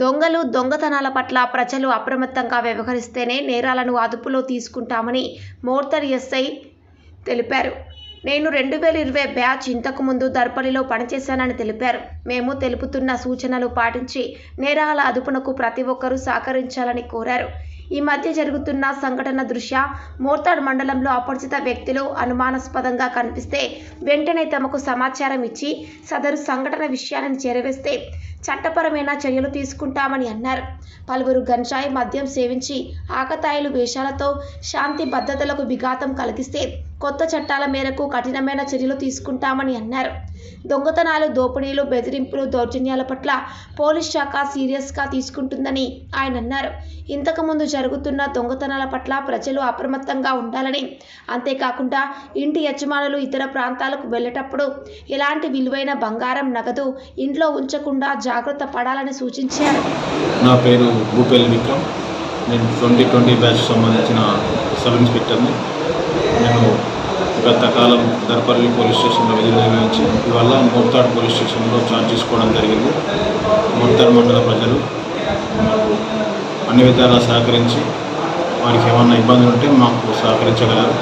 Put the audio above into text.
దొంగలు దొంగతనాల పట్ల ప్రజలు అప్రమత్తంగా వ్యవహరిస్తేనే నేరాలను అదుపులో తీసుకుంటామని మోర్తర్ ఎస్ఐ తెలిపారు. నేను రెండు వేల ఇరవై బ్యాచ్ ఇంతకు ముందు పనిచేశానని తెలిపారు. మేము తెలుపుతున్న సూచనలు పాటించి నేరాల అదుపునకు ప్రతి ఒక్కరూ సహకరించాలని కోరారు. ఈ మధ్య జరుగుతున్న సంఘటన దృష్ట్యా మోర్తాడ్ మండలంలో అపరిచిత వ్యక్తులు అనుమానాస్పదంగా కనిపిస్తే వెంటనే తమకు సమాచారం ఇచ్చి సదరు సంఘటన విషయాన్ని చేరవేస్తే చట్టపరమైన చర్యలు తీసుకుంటామని అన్నారు. పలువురు గంజాయి మద్యం సేవించి ఆకతాయిలు వేషాలతో శాంతి భద్రతలకు విఘాతం కలిగిస్తే కొత్త చట్టాల మేరకు కఠినమైన చర్యలు తీసుకుంటామని అన్నారు. దొంగతనాలు దోపిడీలు బెదిరింపులు దౌర్జన్యాల పట్ల పోలీస్ శాఖ సీరియస్గా తీసుకుంటుందని ఆయన అన్నారు. ఇంతకుముందు జరుగుతున్న దొంగతనాల పట్ల ప్రజలు అప్రమత్తంగా ఉండాలని అంతేకాకుండా ఇంటి యజమానులు ఇతర ప్రాంతాలకు వెళ్ళేటప్పుడు ఎలాంటి విలువైన బంగారం నగదు ఇంట్లో ఉంచకుండా జాగ్రత్త పడాలని సూచించారు. నా పేరు భూపేల్ విక్రమ్. నేను ట్వంటీ ట్వంటీ బ్యాచ్ సంబంధించిన సబ్ ఇన్స్పెక్టర్ని. గత దర్పల్లి పోలీస్ స్టేషన్లో విధులు నిర్వహించి ఇవాళ మోర్తాడ్ పోలీస్ స్టేషన్లో చార్జ్ చేసుకోవడం జరిగింది. మోర్తాడ్ మండల ప్రజలు అన్ని విధాలా సహకరించి వారికి ఏమన్నా ఇబ్బందులు ఉంటే మాకు సహకరించగలరు.